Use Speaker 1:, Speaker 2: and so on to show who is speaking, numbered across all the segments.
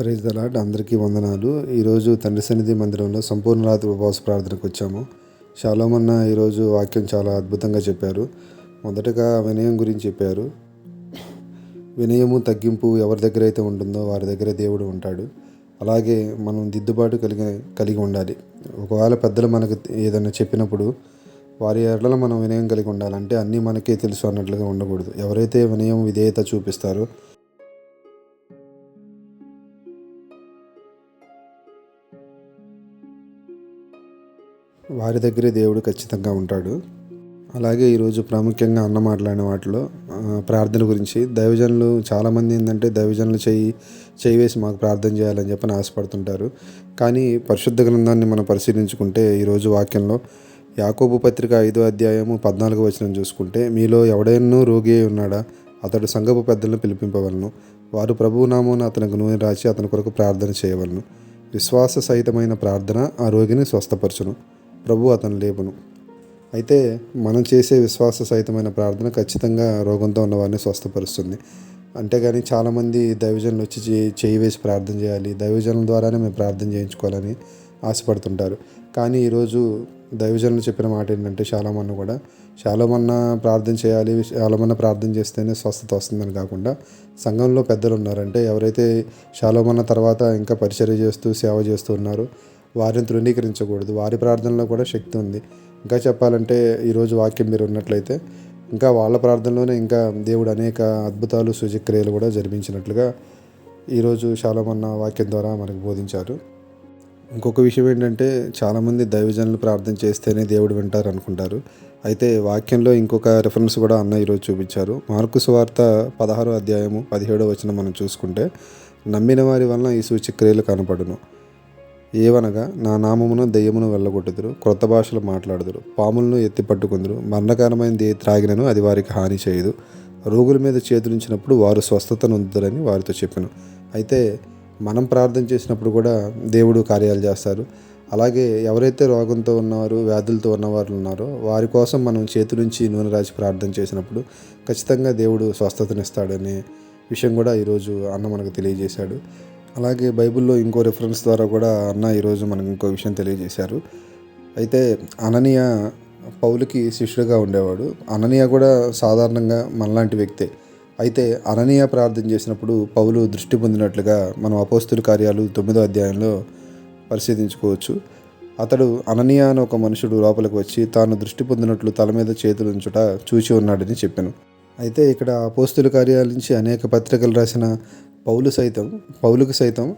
Speaker 1: Praise the Lord అందరికీ వందనాలు. ఈరోజు తండ్రి సన్నిధి మందిరంలో సంపూర్ణ రాత్రి ఉపవాస ప్రార్థనకు వచ్చాము. శాలోమన్న ఈరోజు వాక్యం చాలా అద్భుతంగా చెప్పారు. మొదటగా వినయం గురించి చెప్పారు. వినయము తగ్గింపు ఎవరి దగ్గర అయితే ఉంటుందో వారి దగ్గర దేవుడు ఉంటాడు. అలాగే మనం దిద్దుబాటు కలిగి కలిగి ఉండాలి. ఒకవేళ పెద్దలు మనకు ఏదైనా చెప్పినప్పుడు వారి ఎడల మనం వినయం కలిగి ఉండాలంటే అన్నీ మనకే తెలుసు అన్నట్లుగా ఉండకూడదు. ఎవరైతే వినయం విధేయత చూపిస్తారో వారి దగ్గరే దేవుడు ఖచ్చితంగా ఉంటాడు. అలాగే ఈరోజు ప్రాముఖ్యంగా అన్న మాట్లాడిన వాటిలో ప్రార్థన గురించి. దైవజనులు చాలామంది ఏంటంటే దైవజనులు చేయి చేయి వేసి మాకు ప్రార్థన చేయాలని చెప్పని ఆశపడుతుంటారు. కానీ పరిశుద్ధ గ్రంథాన్ని మనం పరిశీలించుకుంటే ఈరోజు వాక్యంలో యాకోబు పత్రిక ఐదో అధ్యాయము పద్నాలుగు వచనం చూసుకుంటే మీలో ఎవడైనా రోగి అయి ఉన్నాడా? అతడు సంఘపు పెద్దలను పిలిపింపవలను. వారు ప్రభువు నామమున అతనికి నూనె రాసి అతని కొరకు ప్రార్థన చేయవలను. విశ్వాస సహితమైన ప్రార్థన ఆ రోగిని స్వస్థపరచును. ప్రభు అతను లేపును. అయితే మనం చేసే విశ్వాస సహితమైన ప్రార్థన ఖచ్చితంగా రోగంతో ఉన్నవారిని స్వస్థపరుస్తుంది. స్వస్థపరుస్తుంది అంతేగాని చాలామంది దైవజనులు వచ్చి చేయి వేసి ప్రార్థన చేయాలి దైవజనుల ద్వారానే మేము ప్రార్థన చేయించుకోవాలని ఆశపడుతుంటారు. కానీ ఈరోజు దైవజనులు చెప్పిన మాట ఏంటంటే చాలామంది కూడా చాలామన్న ప్రార్థన చేయాలి చాలామన్న ప్రార్థన చేస్తేనే స్వస్థత వస్తుందని కాకుండా సంఘంలో పెద్దలు ఉన్నారంటే ఎవరైతే చాలామన్న తర్వాత ఇంకా పరిచర్య చేస్తూ సేవ చేస్తూ ఉన్నారో వారిని తృణీకరించకూడదు. వారి ప్రార్థనలో కూడా శక్తి ఉంది. ఇంకా చెప్పాలంటే ఈరోజు వాక్యం మీరు ఉన్నట్లయితే ఇంకా వాళ్ళ ప్రార్థనలోనే ఇంకా దేవుడు అనేక అద్భుతాలు సూచక్రియలు కూడా జరిపించినట్లుగా ఈరోజు చాలామన్న వాక్యం ద్వారా మనకు బోధించారు. ఇంకొక విషయం ఏంటంటే చాలామంది దైవజనులు ప్రార్థన చేస్తేనే దేవుడు వింటారు అనుకుంటారు. అయితే వాక్యంలో ఇంకొక రెఫరెన్స్ కూడా అన్న ఈరోజు చూపించారు. మార్కు సువార్త పదహారో అధ్యాయము పదిహేడో వచనం మనం చూసుకుంటే నమ్మిన వారి వలన ఈ సూచక్రియలు కనపడును. ఏవనగా నా నామమును దెయ్యమును వెళ్ళగొట్టుదురు క్రొత్త భాషలు మాట్లాడుదురు పాములను ఎత్తి పట్టుకుందరు మరణకరమైనది త్రాగినను అది వారికి హాని చేయదు. రోగుల మీద చేతులుంచినప్పుడు వారు స్వస్థత నొందుతారని వారితో చెప్పాను. అయితే మనం ప్రార్థన చేసినప్పుడు కూడా దేవుడు కార్యాలు చేస్తారు. అలాగే ఎవరైతే రోగంతో ఉన్నవారు వ్యాధులతో ఉన్నవారు ఉన్నారో వారి కోసం మనం చేతి నుంచి నూనె రాసి ప్రార్థన చేసినప్పుడు ఖచ్చితంగా దేవుడు స్వస్థతనిస్తాడనే విషయం కూడా ఈరోజు అన్న మనకు తెలియజేశాడు. అలాగే బైబిల్లో ఇంకో రిఫరెన్స్ ద్వారా కూడా అన్న ఈరోజు మనకు ఇంకో విషయం తెలియజేశారు. అయితే అననీయ పౌలుకి శిష్యుడిగా ఉండేవాడు. అననీయ కూడా సాధారణంగా మనలాంటి వ్యక్తే. అయితే అననీయ ప్రార్థన చేసినప్పుడు పౌలు దృష్టి పొందినట్లుగా మనం అపోస్తుల కార్యాలు తొమ్మిదో అధ్యాయంలో పరిశీలించుకోవచ్చు. అతడు అననీయ అని ఒక మనుషుడు లోపలికి వచ్చి తాను దృష్టి పొందినట్లు తల మీద చేతులు ఉంచుట చూచి ఉన్నాడని చెప్పాను. అయితే ఇక్కడ అపోస్తుల కార్యాల నుంచి అనేక పత్రికలు రాసిన పౌలు సైతం పౌలుకు సైతం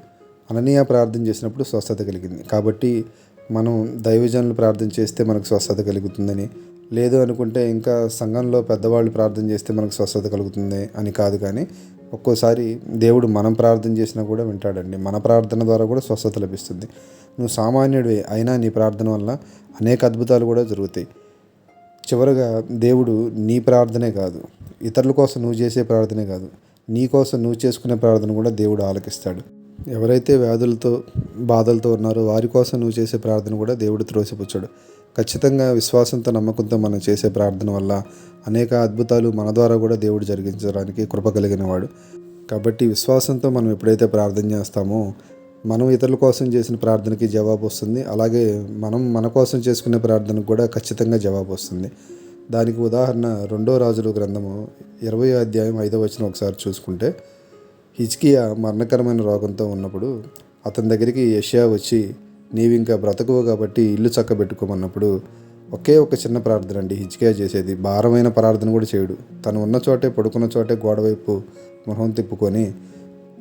Speaker 1: అననీయ ప్రార్థన చేసినప్పుడు స్వస్థత కలిగింది. కాబట్టి మనం దైవజనులు ప్రార్థన చేస్తే మనకు స్వస్థత కలుగుతుందని లేదు అనుకుంటే ఇంకా సంఘంలో పెద్దవాళ్ళు ప్రార్థన చేస్తే మనకు స్వస్థత కలుగుతుంది అని కాదు కానీ ఒక్కోసారి దేవుడు మనం ప్రార్థన చేసినా కూడా వింటాడండి. మన ప్రార్థన ద్వారా కూడా స్వస్థత లభిస్తుంది. నువ్వు సామాన్యుడివి అయినా నీ ప్రార్థన వల్ల అనేక అద్భుతాలు కూడా జరుగుతాయి. చివరగా దేవుడు నీ ప్రార్థనే కాదు ఇతరుల కోసం నువ్వు చేసే ప్రార్థనే కాదు నీ కోసం నువ్వు చేసుకునే ప్రార్థన కూడా దేవుడు ఆలకిస్తాడు. ఎవరైతే వ్యాధులతో బాధలతో ఉన్నారో వారి కోసం నువ్వు చేసే ప్రార్థన కూడా దేవుడు త్రోసిపుచ్చాడు. ఖచ్చితంగా విశ్వాసంతో నమ్మకంతో మనం చేసే ప్రార్థన వల్ల అనేక అద్భుతాలు మన ద్వారా కూడా దేవుడు జరిగించడానికి కృప కలిగిన వాడు కాబట్టి విశ్వాసంతో మనం ఎప్పుడైతే ప్రార్థన చేస్తామో మనం ఇతరుల కోసం చేసిన ప్రార్థనకి జవాబు వస్తుంది. అలాగే మనం మన కోసం చేసుకునే ప్రార్థనకు కూడా ఖచ్చితంగా జవాబు వస్తుంది. దానికి ఉదాహరణ రెండో రాజుల గ్రంథము ఇరవై అధ్యాయం ఐదో వచ్చిన ఒకసారి చూసుకుంటే హిజ్కియా మరణకరమైన రోగంతో ఉన్నప్పుడు అతని దగ్గరికి యష్యా వచ్చి నీవు ఇంకా బ్రతకువు కాబట్టి ఇల్లు చక్కబెట్టుకోమన్నప్పుడు ఒకే ఒక చిన్న ప్రార్థన అండి. హిజ్కియా చేసేది భారమైన ప్రార్థన కూడా చేయడు. తను ఉన్న చోటే పడుకున్న చోటే గోడవైపు మొహం తిప్పుకొని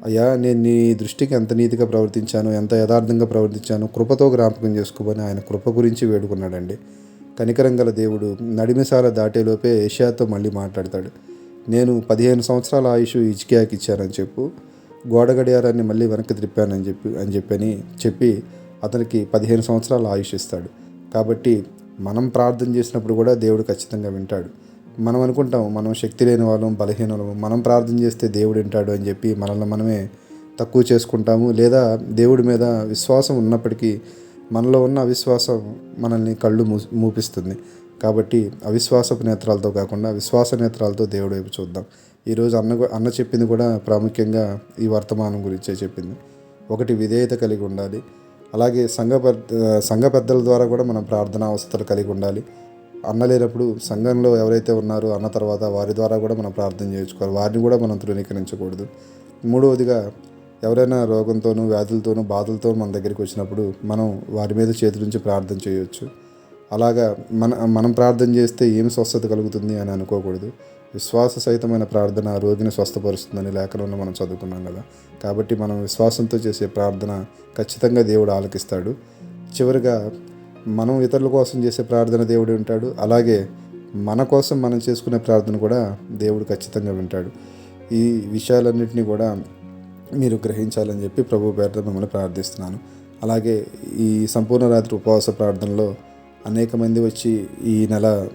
Speaker 1: అయ్యా నేను నీ దృష్టికి ఎంత నీతిగా ప్రవర్తించాను ఎంత యథార్థంగా ప్రవర్తించాను కృపతో జ్ఞాపకం చేసుకోమని ఆయన కృప గురించి వేడుకున్నాడండి. కనికరం గల దేవుడు నడిమిసాల దాటేలోపే ఏషియాతో మళ్ళీ మాట్లాడతాడు. నేను పదిహేను సంవత్సరాల ఆయుష్ ఇజ్కియాకి ఇచ్చానని చెప్పు గోడ గడియారాన్ని మళ్ళీ వెనక్కి త్రిప్పానని చెప్పి అని చెప్పని చెప్పి అతనికి పదిహేను సంవత్సరాల ఆయుష్ ఇస్తాడు. కాబట్టి మనం ప్రార్థన చేసినప్పుడు కూడా దేవుడు ఖచ్చితంగా వింటాడు. మనం అనుకుంటాం మనం శక్తి లేని వాళ్ళం బలహీనము మనం ప్రార్థన చేస్తే దేవుడు వింటాడు అని చెప్పి మనల్ని మనమే తక్కువ చేసుకుంటాము. లేదా దేవుడి మీద విశ్వాసం ఉన్నప్పటికీ మనలో ఉన్న అవిశ్వాసం మనల్ని కళ్ళు మూ మూపిస్తుంది. కాబట్టి అవిశ్వాసపు నేత్రాలతో కాకుండా విశ్వాస నేత్రాలతో దేవుడు వైపు చూద్దాం. ఈరోజు అన్న అన్న చెప్పింది కూడా ప్రాముఖ్యంగా ఈ వర్తమానం గురించే చెప్పింది. ఒకటి విధేయత కలిగి ఉండాలి. అలాగే సంఘ పెద్ద సంఘ పెద్దల ద్వారా కూడా మనం ప్రార్థనా అవస్థలు కలిగి ఉండాలి. అన్న లేనప్పుడు సంఘంలో ఎవరైతే ఉన్నారో అన్న తర్వాత వారి ద్వారా కూడా మనం ప్రార్థన చేయించుకోవాలి. వారిని కూడా మనం తృణీకరించకూడదు. మూడవదిగా ఎవరైనా రోగంతోనూ వ్యాధులతోనూ బాధలతో మన దగ్గరికి వచ్చినప్పుడు మనం వారి మీద చేతులుంచి ప్రార్థన చేయవచ్చు అలాగా మన మనం ప్రార్థన చేస్తే ఏం స్వస్థత కలుగుతుంది అని అనుకోకూడదు. విశ్వాస సహితమైన ప్రార్థన ఆ రోగిని స్వస్థపరుస్తుందని లేఖనంలో మనం చదువుకున్నాం కదా. కాబట్టి మనం విశ్వాసంతో చేసే ప్రార్థన ఖచ్చితంగా దేవుడు ఆలకిస్తాడు. చివరిగా మనం ఇతరుల కోసం చేసే ప్రార్థన దేవుడు వింటాడు. అలాగే మన కోసం మనం చేసుకునే ప్రార్థన కూడా దేవుడు ఖచ్చితంగా వింటాడు. ఈ విషయాలన్నింటినీ కూడా మీరు గ్రహించాలని చెప్పి ప్రభు పేరుతో మిమ్మల్ని ప్రార్థిస్తున్నాను. అలాగే ఈ సంపూర్ణ రాత్రి ఉపవాస ప్రార్థనలో అనేక మంది వచ్చి ఈ నెల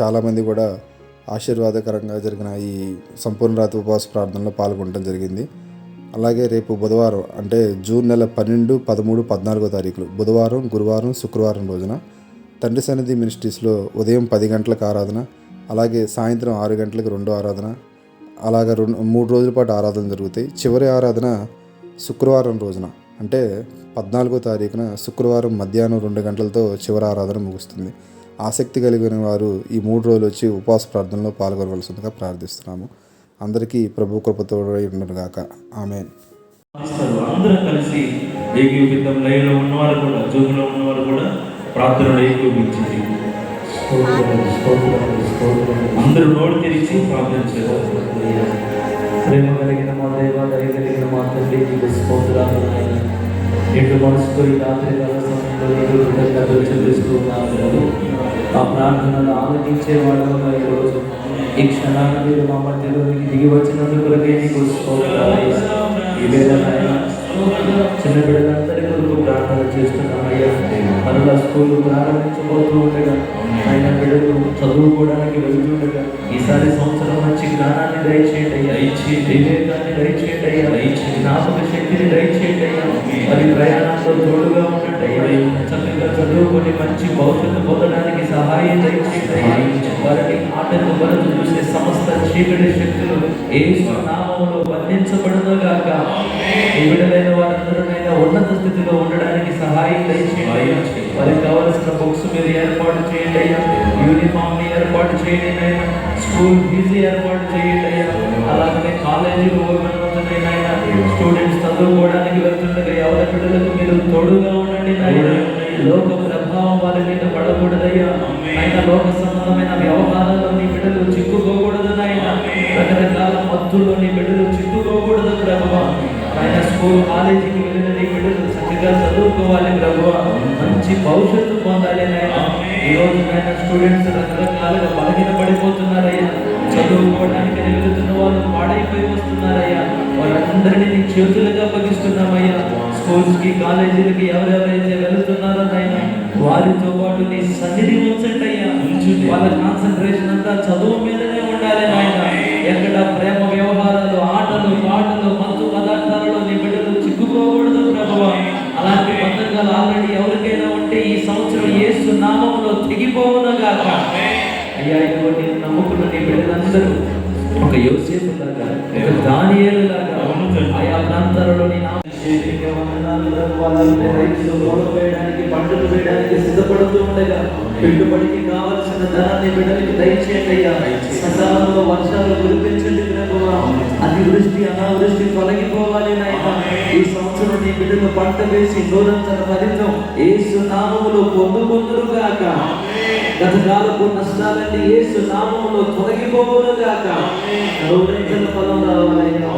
Speaker 1: చాలామంది కూడా ఆశీర్వాదకరంగా జరిగిన ఈ సంపూర్ణ రాత్రి ఉపవాస ప్రార్థనలో పాల్గొనడం జరిగింది. అలాగే రేపు బుధవారం అంటే జూన్ నెల పన్నెండు పదమూడు పద్నాలుగో తారీఖులు బుధవారం గురువారం శుక్రవారం రోజున తండ్రి సన్నిధి మినిస్ట్రీస్లో ఉదయం పది గంటలకు ఆరాధన అలాగే సాయంత్రం ఆరు గంటలకు రెండో ఆరాధన అలాగ రెండు మూడు రోజుల పాటు ఆరాధన జరుగుతాయి. చివరి ఆరాధన శుక్రవారం రోజున అంటే పద్నాలుగో తారీఖున శుక్రవారం మధ్యాహ్నం రెండు గంటలతో చివరి ఆరాధన ముగుస్తుంది. ఆసక్తి కలిగిన వారు ఈ మూడు రోజులు వచ్చి ఉపవాస ప్రార్థనలో పాల్గొనవలసిందిగా ప్రార్థిస్తున్నాము. అందరికీ ప్రభు కృపతో ఉండగాక ఆమెన్.
Speaker 2: ఇస్తారు అందరూ కలిసి ఏకీపితం లైవ్లో ఉన్నవారు కూడా జూమ్లో ఉన్నవారు కూడా ప్రార్థనలో ఏకీపించింది
Speaker 3: స్తోత్రం స్తోత్రం స్తోత్రం.
Speaker 2: అందరూ నోరు తెరిచి ప్రార్థన చేస్తారు
Speaker 3: ప్రేమ కలిగిన మా దేవ దయగలిగిన మా తల్లి నీకు స్తోత్రాలు నాయన. మనసుతో ఈ రాత్రి కాల సమయంలో నీకు కృతజ్ఞతలు చెల్లిస్తూ ఆ ప్రార్థనలు ఆలోచించే వాళ్ళగా ఈరోజు ఈ క్షణాన్ని మీరు మా మధ్యలో మీకు దిగి వచ్చినందుకులకే కొరకే నీకు స్తోత్రాలు. చిన్న బిడ్డలందరి కొరకు ప్రార్థన చేస్తున్నామయ్యా. మరలా స్కూల్ ప్రారంభించబోతూ ఉండగా ఆయన చదువుకోవడానికి వెళ్తుండగా ఈసారి సంవత్సరం మంచి జ్ఞానాన్ని దయచేయండి అయ్యా. ఇచ్చి వివేకాన్ని దయచేయండి అయ్యా. ఇచ్చి జ్ఞాపక శక్తిని దయచేయండి అయ్యా. మరి ప్రయాణంలో తోడుగా అయ్యా. చక్కగా చదువుకొని మంచి భవిష్యత్తు పొందడానికి సహాయం దయచేయండి అయ్యా. వారిని ఆటలు వరకు చూసే సమస్త చీకటి శక్తులు ఏ నామంలో బంధించబడునుగాక ఈ బిడ్డలైన వారందరూనైనా ఉన్నత స్థితిలో ఉండడానికి సహాయం దయచేయండి. వారికి కావలసిన బుక్స్ మీరు ఏర్పాటు చేయండి అయ్యా. యూనిఫామ్ని ఏర్పాటు చేయడమైనా స్కూల్ ఫీజు ఏర్పాటు చేయటయ్యా అయ్యా అలాగనే కాలేజీలు ఓపెన్ స్టూడెంట్స్ చదువుకోవడానికి వెళ్తుండగా ఎవరి బిడ్డలకు మీరు తోడుగా ఉండండి నాయన? లోక ప్రభావం వారి మీద పడకూడదయ్యా. ఆయన లోక సంబంధమైన వ్యవహారాల్లో నీ బిడ్డలు చిక్కుకోకూడదు నాయన. రకరకాల మత్తుల్లో నీ బిడ్డలు చిక్కుకోకూడదు ప్రభావ. ఆయన స్కూల్ కాలేజీకి వెళ్ళిన నీ బిడ్డలు చక్కగా చదువుకోవాలి ప్రభావ. మంచి భవిష్యత్తు పొందాలి నాయన. ఈ రోజు నాయన స్టూడెంట్స్ రకరకాలుగా బలహీన పడిపోతున్నారయ్యా. చదువుకోవడానికి వెళ్తున్న వాళ్ళు పాడైపోయి వస్తున్నారయ్యా. వాళ్ళందరినీ నీ చేతులుగా అప్పగిస్తున్నామయ్యా స్కూల్స్కి కాలేజీలకి ఎవరెవరైతే వెళుతున్నారో నాయన వారితో పాటు నీ సన్నిధి ఉంచండి అయ్యా. వాళ్ళ కాన్సన్ట్రేషన్ అంతా చదువు మీదనే ఉండాలి నాయన. వేయడానికి పంటలు వేయడానికి సిద్ధపడుతూ ఉండగా పెట్టుబడికి కావలసిన ధనాన్ని బిడ్డలకి దయచేయండి అయ్యా. సకాలంలో వర్షాలు కురిపించండి అతివృష్టి అనావృష్టి తొలగిపోవాలి నాయన. ఈ సంవత్సరం నీ బిడ్డలు పంట వేసి నూరంతర ఫలితం ఏసు నామములో పొందుకుందురుగాక గత కాలపు నష్టాలన్నీ ఏసు నామములో తొలగిపోవునుగాక. నూరంతర ఫలం రావాలయ్యా.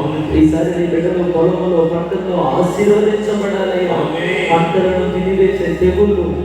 Speaker 3: ఈసారి నీ బిడ్డలు పొలములో పంటతో ఆశీర్వదించబడాలయ్యా. పంటలను తినివేసే తెగుళ్ళు